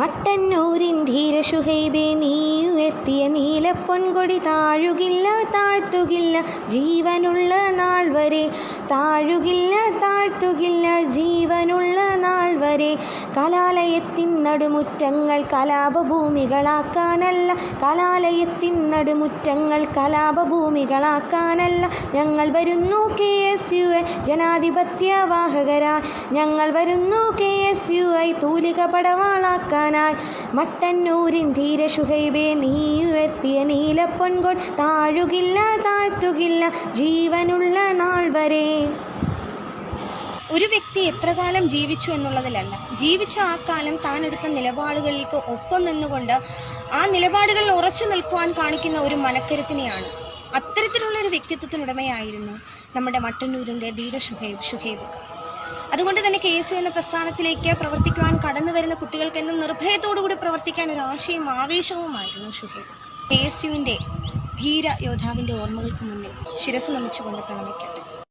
മട്ടന്നൂരിൻ ധീരശുഹൈബേ നീ ഉയർത്തിയ നീലപ്പൊൻകൊടി താഴുകില്ല താഴ്ത്തുകില്ല ജീവനുള്ള നാൾ വരെ. താഴുകില്ല താഴ്ത്തുകില്ല ജീവനുള്ള നാൾ വരെ. കലാലയത്തിൻ നടുമുറ്റങ്ങൾ കലാപഭൂമികളാക്കാനല്ല. കലാലയത്തിൻ നടുമുറ്റങ്ങൾ കലാപഭൂമികളാക്കാനല്ല. ഞങ്ങൾ വരുന്നു കെ എസ് യു എ ജനാധിപത്യവാഹകരാ. ഞങ്ങൾ വരുന്നു കെ എസ് യു ഐ തൂലിക പടവാളാക്കാനായി. മട്ടന്നൂരിൻ ധീര ശുഹൈബേ നീ ഉയർത്തിയ നീലപ്പൊൻകൊൺ താഴുകില്ല താഴ്ത്തുകില്ല ജീവനുള്ള നാൾ വരെ. ഒരു വ്യക്തി എത്ര കാലം ജീവിച്ചു എന്നുള്ളതിലല്ല. ജീവിച്ച ആ കാലം താൻ എടുത്ത നിലപാടുകൾക്ക് ഒപ്പം നിന്നുകൊണ്ട് ആ നിലപാടുകളിൽ ഉറച്ചു നിൽക്കുവാൻ കാണിക്കുന്ന ഒരു മനക്കരുത്തിനെയാണ്. അത്തരത്തിലുള്ള ഒരു വ്യക്തിത്വത്തിനുടമയായിരുന്നു നമ്മുടെ മട്ടന്നൂരിന്റെ ധീര ഷുഹേബ് ഷുഹൈബ് അതുകൊണ്ട് തന്നെ കെ എസ് യു എന്ന പ്രസ്ഥാനത്തിലേക്ക് പ്രവർത്തിക്കുവാൻ കടന്നു വരുന്ന കുട്ടികൾക്ക് എന്നും നിർഭയത്തോടുകൂടി പ്രവർത്തിക്കാൻ ഒരു ആശയും ആവേശവുമായിരുന്നു ഷുഹൈബ്. കെ എസ് യുവിന്റെ ധീര യോദ്ധാവിന്റെ ഓർമ്മകൾക്ക് മുന്നിൽ ശിരസ് നമിച്ചുകൊണ്ട് പ്രണമിക്കട്ടെ.